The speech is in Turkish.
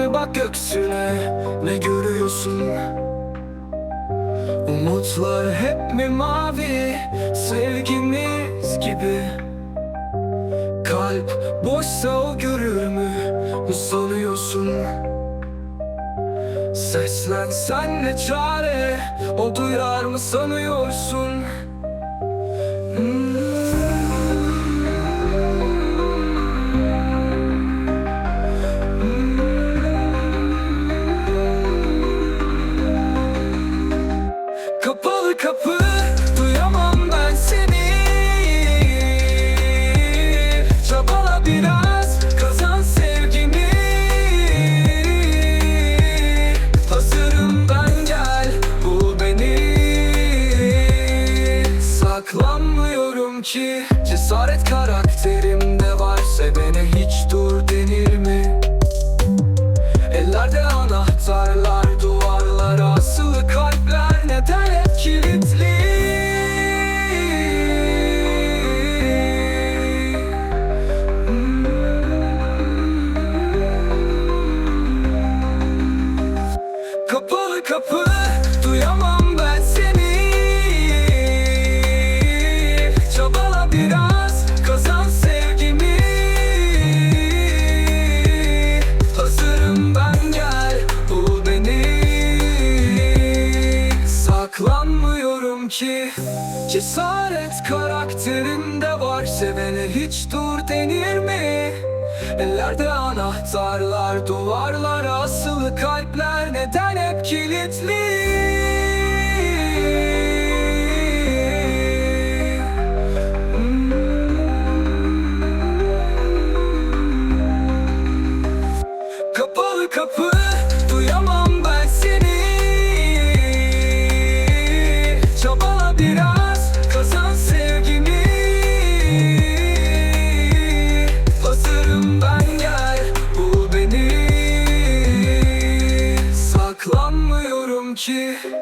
döne bak göksüne. Ne görüyorsun? Umutlar hep mi mavi? Sevgimiz gibi. Kalp boşsa o görür mü? Mu sanıyorsun? Seslensen ne çare? O duyar mı sanıyorsun? Hmm. Saklanmıyorum ki. Cesaret karakterimde var Sevene hiç dur denir ki Cesaret karakterimde var Sevene hiç dur denir mi? Ellerde anahtarlar Duvarlara asılı kalpler Neden hep kilitli? Bul beni Saklanmıyorum ki